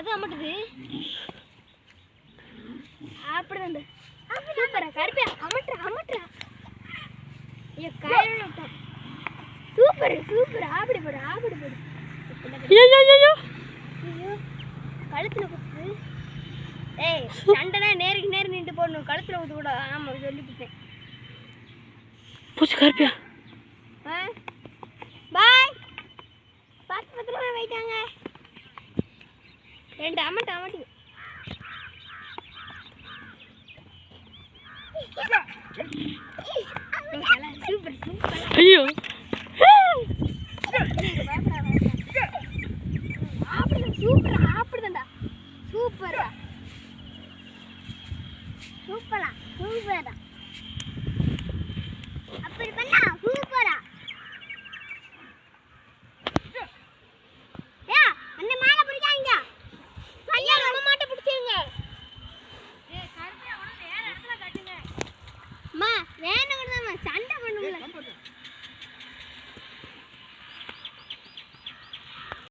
அமட்டுது அப்படிதான் சூப்பரா கருப்பியா அமட்டுறா அமட்டுறா. ஐயோ விட்டான் சூப்பர் சூப்பர். ஆப்படி போடு ஆப்படி போடு. ஐயோ கழுத்துல குத்துது ஏய் சண்டைனா நேருக்கு நேர் நின்று போடணும். கழுத்துல குத்து கூட. ஆமா சொல்லிவிட்டேன் பூச்சி கருப்பியா. பாய். பத்து பத்திரமா போயிட்டாங்க ரெண்டு அமட்டு அமட்டி சூப்பர் சூப்பர் ஐயோ. சூப்பரா ஆப்பிடுதண்டா சூப்பரா சூப்பரா சூப்பரா அப்படி பண்ணா சண்டை பண்ணுங்களேன்